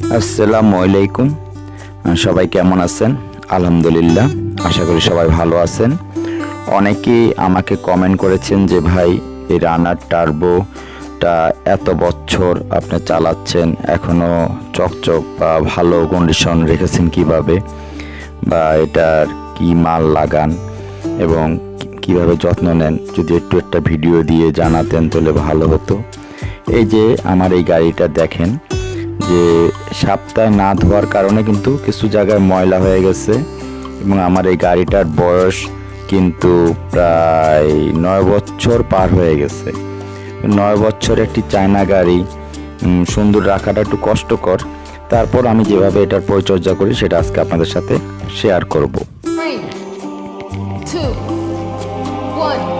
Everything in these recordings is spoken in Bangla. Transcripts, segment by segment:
আসসালামু আলাইকুম। সবাই কেমন আছেন? আলহামদুলিল্লাহ, আশা করি সবাই ভালো আছেন। অনেকেই আমাকে কমেন্ট করেছেন যে, ভাই, এই রানার টার্বোটা এত বছর আপনি চালাচ্ছেন এখনও চকচক বা ভালো কন্ডিশন রেখেছেন কীভাবে? বা এটার কি মাল লাগান? এবং কীভাবে যত্ন নেন? যদি একটু একটা ভিডিও দিয়ে জানাতেন তাহলে ভালো হতো। এই যে, আমার এই গাড়িটা দেখেন যে সপ্তাহে না ধোয়ার কারণে কিন্তু কিছু জায়গায় ময়লা হয়ে গেছে এবং আমার এই গাড়িটার বয়স কিন্তু প্রায় নয় বছর পার হয়ে গেছে। নয় বছর একটি চায়না গাড়ি সুন্দর রাখাটা একটু কষ্টকর। তারপর আমি যেভাবে এটার পরিচর্যা করি সেটা আজকে আপনাদের সাথে শেয়ার করব। One.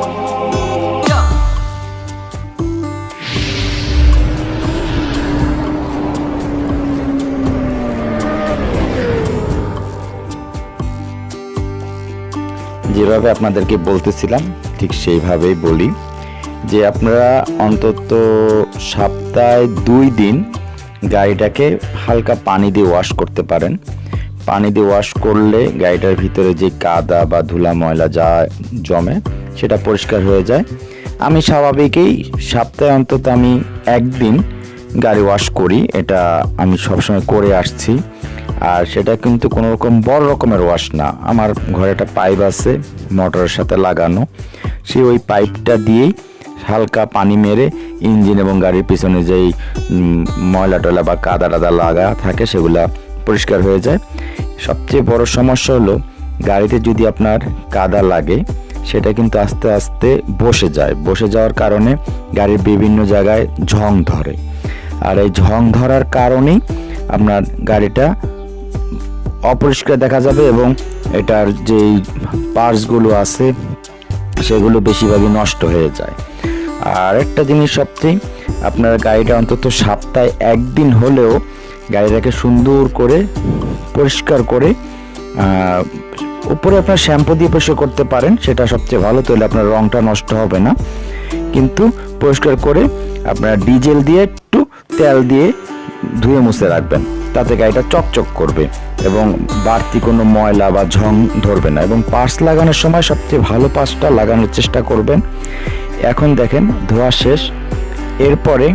যেভাবে আপনাদেরকে বলতেছিলাম, ঠিক সেইভাবেই বলি যে আপনারা অন্তত সপ্তাহে দুই দিন গাড়িটাকে হালকা পানি দিয়ে ওয়াশ করতে পারেন। পানি দিয়ে ওয়াশ করলে গাড়িটার ভিতরে যে কাদা বা ধুলা ময়লা যা জমে, সেটা পরিষ্কার হয়ে যায়। আমি স্বাভাবিকই সপ্তাহে অন্তত আমি একদিন গাড়ি ওয়াশ করি, এটা আমি সবসময় করে আসছি। আর সেটা কিন্তু কোনো রকম বড় রকমের ওয়াশ না। আমার ঘরে একটা পাইপ আছে, মোটরের সাথে লাগানো। সে ওই পাইপটা দিয়েই হালকা পানি মেরে ইঞ্জিন এবং গাড়ির পিছনে যেই ময়লা টয়লা বা কাদা টাদা লাগা থাকে সেগুলা পরিষ্কার হয়ে যায়। সবচেয়ে বড় সমস্যা হলো, গাড়িতে যদি আপনার কাদা লাগে, সেটা কিন্তু আস্তে আস্তে বসে যায়। বসে যাওয়ার কারণে গাড়ির বিভিন্ন জায়গায় ঝং ধরে। আর এই ঝং ধরার কারণেই আপনার গাড়িটা অপরিষ্কার দেখা যাবে এবং এটার যেই পার্টসগুলো আছে, সেগুলো বেশিরভাগই নষ্ট হয়ে যায়। আর একটা জিনিস সবচেয়ে, আপনার গাড়িটা অন্তত সপ্তাহে একদিন হলেও গাড়িটাকে সুন্দর করে, পরিষ্কার করে উপরে আপনার শ্যাম্পু দিয়ে পরিষ্কার করতে পারেন, সেটা সবচেয়ে ভালো, তাহলে আপনার রংটা নষ্ট হবে না। কিন্তু পরিষ্কার করে আপনার ডিজেল দিয়ে একটু তেল দিয়ে ধুয়ে মুছে রাখবেন। তাতে গাড়িটা চকচক করবে এবং বাড়তি কোনো ময়লা বা ঝং ধরবে না এবং পার্স লাগানোর সময় সবচেয়ে ভালো পার্সটা লাগানোর চেষ্টা করবেন। এখন দেখেন ধোয়া শেষ। এরপরে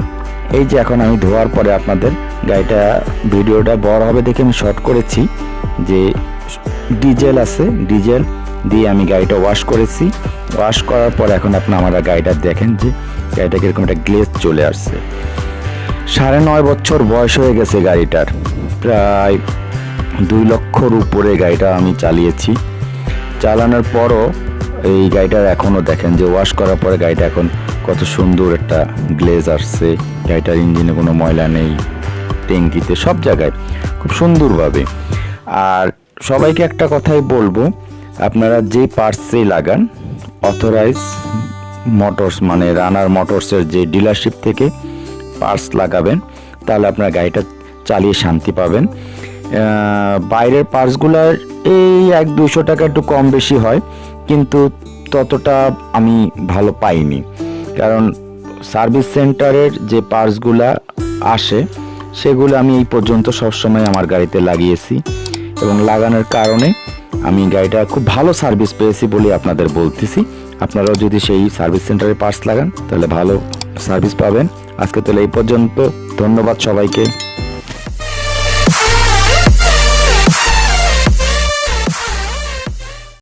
এই যে এখন আমি ধোয়ার পরে আপনাদের গাড়িটা ভিডিওটা বড় হবে দেখে আমি শর্ট করেছি যে ডিজেল আছে, ডিজেল দিয়ে আমি গাড়িটা ওয়াশ করেছি। ওয়াশ করার পর এখন আপনি আমার গাড়িটা দেখেন যে গাড়িটা কীরকম একটা গ্লেজ চলে আসছে। সাড়ে নয় বছর বয়স হয়ে গেছে গাড়িটার। প্রায় দুই লক্ষর উপরে গাড়িটা আমি চালিয়েছি। চালানোর পরও এই গাড়িটার এখনও দেখেন যে ওয়াশ করার পরে গাড়িটা এখন কত সুন্দর একটা গ্লেজ আসছে। গাড়িটার ইঞ্জিনে কোনো ময়লা নেই, ট্যাঙ্কিতে সব জায়গায় খুব সুন্দরভাবে। আর সবাইকে একটা কথাই বলব, আপনারা যে পার্টসেই লাগান অথরাইজ মোটরস মানে রানার মোটরসের যে ডিলারশিপ থেকে পার্টস লাগাবেন, তাহলে আপনার গাড়িটা চালিয়ে শান্তি পাবেন। বাইরের পার্টসগুলোর এই এক দুশো টাকা একটু কম বেশি হয়, কিন্তু ততটা আমি ভালো পাইনি। কারণ সার্ভিস সেন্টারের যে পার্টসগুলা আসে, সেগুলো আমি এই পর্যন্ত সবসময় আমার গাড়িতে লাগিয়েছি। এবং লাগানোর কারণে আমি গাড়িটা খুব ভালো সার্ভিস পেয়েছি বলে আপনাদের বলতেছি। আপনারাও যদি সেই সার্ভিস সেন্টারে পার্স লাগান, তাহলে ভালো সার্ভিস পাবেন। আজকে তাহলে এই পর্যন্ত। ধন্যবাদ সবাইকে।